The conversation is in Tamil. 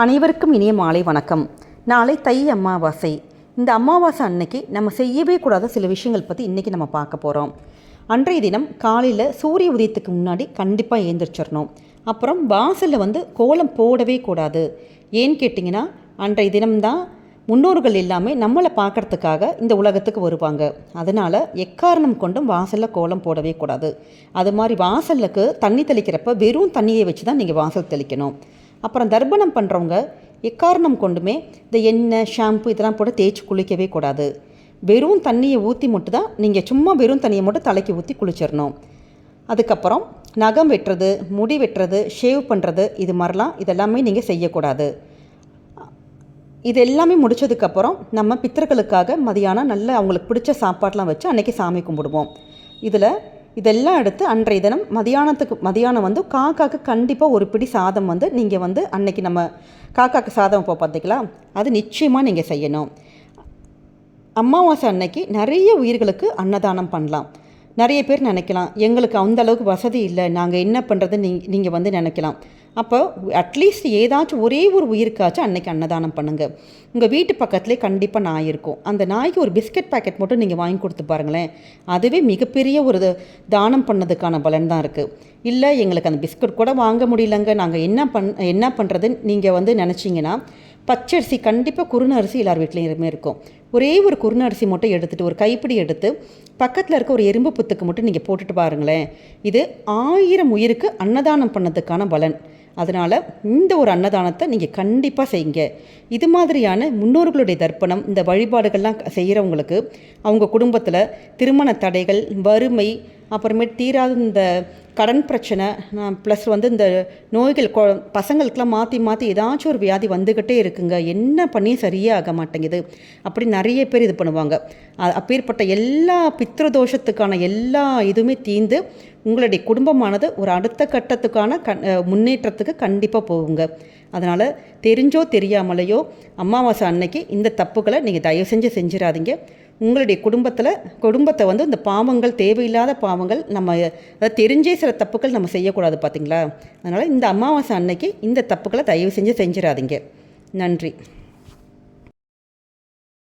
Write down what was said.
அனைவருக்கும் இனிய மாலை வணக்கம். நாளை தை அமாவாசை. இந்த அமாவாசை அன்னைக்கு நம்ம செய்யவே கூடாத சில விஷயங்கள் பற்றி இன்றைக்கி நம்ம பார்க்க போகிறோம் அன்றைய தினம் காலையில் சூரிய உதயத்துக்கு முன்னாடி கண்டிப்பாக ஏந்திரிச்சிடணும் அப்புறம் வாசலில் வந்து கோலம் போடவே கூடாது. ஏன்னு கேட்டிங்கன்னா அன்றைய தினம்தான் முன்னோர்கள் எல்லாமே நம்மளை பார்க்கறதுக்காக இந்த உலகத்துக்கு வருவாங்க. அதனால் எக்காரணம் கொண்டும் வாசலில் கோலம் போடவே கூடாது. அது மாதிரி வாசலுக்கு தண்ணி தெளிக்கிறப்ப வெறும் தண்ணியை வச்சு தான் நீங்கள் வாசல் தெளிக்கணும். அப்புறம் தர்ப்பணம் பண்ணுறவங்க எக்காரணம் கொண்டுமே இந்த எண்ணெய் ஷாம்பு இதெல்லாம் போட்டு தேய்ச்சி குளிக்கவே கூடாது. வெறும் தண்ணியை ஊற்றி மட்டும் தான் நீங்கள் சும்மா வெறும் தண்ணியை மட்டும் தலைக்கு ஊற்றி குளிச்சிடணும். அதுக்கப்புறம் நகம் வெட்டுறது முடி வெட்டுறது ஷேவ் பண்ணுறது இது மாதிரிலாம் இதெல்லாமே நீங்கள் செய்யக்கூடாது. இது எல்லாமே முடிச்சதுக்கப்புறம் நம்ம பித்தர்களுக்காக மதியானம் நல்ல அவங்களுக்கு பிடிச்ச சாப்பாடெலாம் வச்சு அன்றைக்கி சாமி கும்பிடுவோம். இதில் இதெல்லாம் எடுத்து அன்றைய தினம் மதியானத்துக்கு மதியானம் வந்து காக்காக்கு கண்டிப்பாக ஒரு பிடி சாதம் வந்து நீங்கள் வந்து அன்னைக்கு நம்ம காக்காக்கு சாதம் இப்போ பார்த்தீங்களா அது நிச்சயமாக நீங்கள் செய்யணும். அமாவாசை அன்னைக்கு நிறைய உயிர்களுக்கு அன்னதானம் பண்ணலாம். நிறைய பேர் நினைக்கலாம். எங்களுக்கு அந்த அளவுக்கு வசதி இல்லை. நாங்கள் என்ன பண்ணுறது நீ நீங்கள் வந்து நினைக்கலாம். அப்போ அட்லீஸ்ட் ஏதாச்சும் ஒரே ஒரு உயிருக்காச்சும் அன்னைக்கு அன்னதானம் பண்ணுங்கள் உங்கள் வீட்டு பக்கத்துலேயே கண்டிப்பாக நாய் இருக்கும். அந்த நாய்க்கு ஒரு பிஸ்கட் பேக்கெட் மட்டும் நீங்கள் வாங்கி கொடுத்து பாருங்களேன். அதுவே மிகப்பெரிய ஒரு தானம் பண்ணதுக்கான பலன் தான் இருக்குது இல்லை எங்களுக்கு அந்த பிஸ்கட் கூட வாங்க முடியலங்க. நாங்கள் என்ன பண் என்ன பண்ணுறதுன்னு நீங்கள் வந்து நினச்சிங்கன்னா பச்சரிசி கண்டிப்பாக குருண அரிசி எல்லார் வீட்லேயுமே இருக்கும். ஒரே ஒரு குருண அரிசி மட்டும் எடுத்துகிட்டு ஒரு கைப்பிடி எடுத்து பக்கத்தில் இருக்க ஒரு எறும்பு புத்துக்கு மட்டும் நீங்கள் போட்டுட்டு பாருங்களேன். இது ஆயிரம் உயிருக்கு அன்னதானம் பண்ணதுக்கான பலன். அதனால் இந்த ஒரு அன்னதானத்தை நீங்கள் கண்டிப்பாக செய்யுங்க. இது மாதிரியான முன்னோர்களுடைய தர்ப்பணம் இந்த வழிபாடுகள்லாம் செய்கிறவங்களுக்கு அவங்க குடும்பத்தில் திருமண தடைகள் வறுமை அப்புறமேட்டு தீராத இந்த கடன் பிரச்சனை ப்ளஸ் வந்து இந்த நோய்கள் கொ பசங்களுக்கெலாம் மாற்றி மாற்றி ஏதாச்சும் ஒரு வியாதி வந்துக்கிட்டே இருக்குங்க. என்ன பண்ணி சரியாக ஆக மாட்டேங்குது. அப்படி நிறைய பேர் இது பண்ணுவாங்க. அப்பேற்பட்ட எல்லா பித்ருதோஷத்துக்கான எல்லா இதுவுமே தீந்து உங்களுடைய குடும்பமானது ஒரு அடுத்த கட்டத்துக்கான கண் முன்னேற்றத்துக்கு கண்டிப்பாக போகுங்க. அதனால் தெரிஞ்சோ தெரியாமலையோ அமாவாசை அன்னைக்கு இந்த தப்புகளை நீங்கள் தயவு செஞ்சு செஞ்சிடாதீங்க உங்களுடைய குடும்பத்தில் குடும்பத்தை வந்து இந்த பாவங்கள் தேவையில்லாத பாவங்கள் நம்ம அதாவது தெரிஞ்சே சில தப்புகள் நம்ம செய்யக்கூடாது பார்த்தீங்களா அதனால் இந்த அமாவாசை அன்னைக்கு இந்த தப்புகளை தயவு செஞ்சு செஞ்சிடாதீங்க. நன்றி.